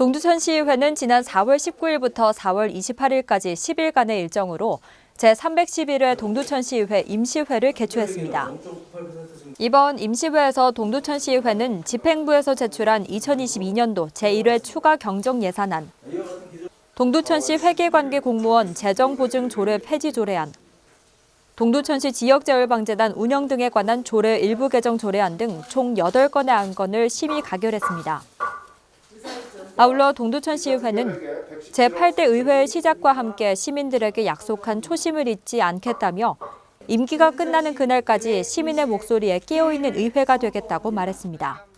동두천시의회는 지난 4월 19일부터 4월 28일까지 10일간의 일정으로 제311회 동두천시의회 임시회를 개최했습니다. 이번 임시회에서 동두천시의회는 집행부에서 제출한 2022년도 제1회 추가 경정 예산안, 동두천시 회계관계 공무원 재정보증 조례 폐지 조례안, 동두천시 지역재해방재단 운영 등에 관한 조례 일부 개정 조례안 등 총 8건의 안건을 심의 가결했습니다. 아울러 동두천시의회는 제8대 의회의 시작과 함께 시민들에게 약속한 초심을 잊지 않겠다며 임기가 끝나는 그날까지 시민의 목소리에 깨어있는 의회가 되겠다고 말했습니다.